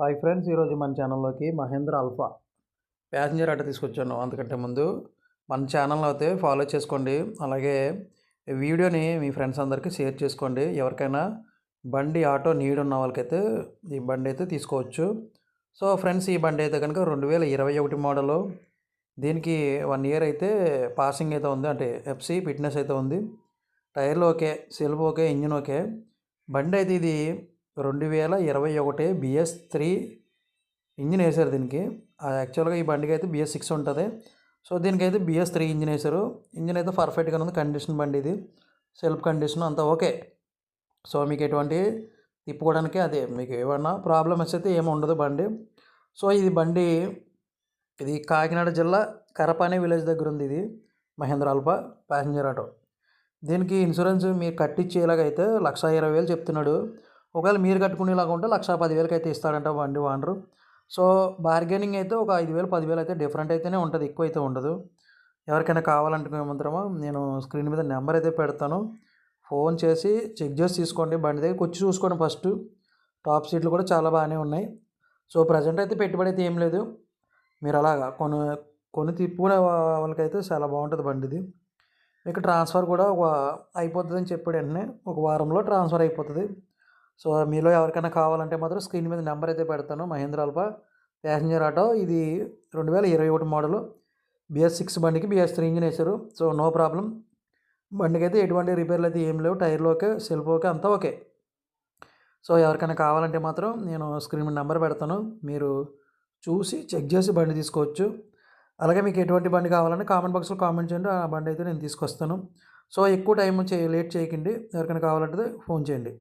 Hi friends ఈరోజు మన ఛానల్లోకి మహేంద్ర అల్ఫా ప్యాసింజర్ ఆటో తీసుకొచ్చాను అంతకంటే ముందు. మన ఛానల్ అయితే ఫాలో చేసుకోండి. అలాగే వీడియోని మీ ఫ్రెండ్స్ అందరికీ షేర్ చేసుకోండి. ఎవరికైనా బండి ఆటో నీడ్ ఉన్న వాళ్ళకైతే ఈ బండి అయితే తీసుకోవచ్చు. సో ఫ్రెండ్స్ ఈ బండి అయితే కనుక రెండు వేల ఇరవై ఒకటి మోడలు. దీనికి వన్ ఇయర్ అయితే పాసింగ్ అయితే ఉంది. అంటే ఎఫ్సి ఫిట్నెస్ అయితే ఉంది. టైర్లు okay self okay engine okay. బండి అయితే ఇది రెండు వేల ఇరవై ఒకటి బిఎస్ త్రీ ఇంజిన్ వేశారు దీనికి. యాక్చువల్గా ఈ బండికి అయితే బిఎస్ సిక్స్ ఉంటుంది. సో దీనికైతే బిఎస్ త్రీ ఇంజిన్ వేశారు. ఇంజిన్ అయితే పర్ఫెక్ట్గా ఉంది. కండిషన్ బండి ఇది. సెల్ఫ్ కండిషన్ అంతా ఓకే. సో మీకు ఎటువంటి తిప్పుకోవడానికి అదే మీకు ఏమన్నా ప్రాబ్లమ్ వస్తే ఏమి ఉండదు బండి. సో ఇది బండి ఇది కాకినాడ జిల్లా కరపానే విలేజ్ దగ్గర ఉంది ఇది మహేంద్ర అల్పా ప్యాసింజర్ ఆటో. దీనికి ఇన్సూరెన్స్ మీరు కట్టించేలాగైతే లక్ష ఇరవై వేలు చెప్తున్నాడు. ఒకవేళ మీరు కట్టుకునేలాగా ఉంటే లక్ష పదివేలకి అయితే ఇస్తాడంట బండి వానరు సో బార్గెనింగ్ అయితే ఒక ఐదు వేలు పదివేలు అయితే డిఫరెంట్ అయితేనే ఉంటుంది ఎక్కువ అయితే ఉండదు. ఎవరికైనా కావాలంటే మాత్రమో నేను స్క్రీన్ మీద నెంబర్ అయితే పెడతాను. ఫోన్ చేసి చెక్ చేసి తీసుకోండి. బండి దగ్గరికి వచ్చి చూసుకోండి ఫస్ట్. టాప్ సీట్లు కూడా చాలా బాగానే ఉన్నాయి. సో ప్రజెంట్ అయితే పెట్టుబడి అయితే ఏం లేదు. మీరు అలాగా కొను కొని తిప్పుకునే వాళ్ళకైతే చాలా బాగుంటుంది బండిది. మీకు ట్రాన్స్ఫర్ కూడా ఒక అయిపోతుందని చెప్పాడు వెంటనే. ఒక వారంలో ట్రాన్స్ఫర్ అయిపోతుంది. సో మీలో ఎవరికైనా కావాలంటే మాత్రం స్క్రీన్ మీద నెంబర్ అయితే పెడతాను. Mahindra Alfa passenger auto. ఇది రెండు వేల ఇరవై ఒకటి మోడలు. బిఎస్ సిక్స్ బండికి బిఎస్ త్రీ ఇంజిన్ వేశారు సో నో ప్రాబ్లం. బండికి అయితే ఎటువంటి రిపేర్లు అయితే ఏం లేవు. టైర్లు ఓకే సెల్ఫ్ ఓకే అంతా ఓకే. సో ఎవరికైనా కావాలంటే మాత్రం నేను స్క్రీన్ మీద నెంబర్ పెడతాను. మీరు చూసి చెక్ చేసి బండి తీసుకోవచ్చు. అలాగే మీకు ఎటువంటి బండి కావాలంటే కామెంట్ బాక్స్లో కామెంట్ చేయండి. ఆ బండి అయితే నేను తీసుకొస్తాను. సో ఎక్కువ టైం చే లేట్ చేయకండి. ఎవరికైనా కావాలంటే ఫోన్ చేయండి.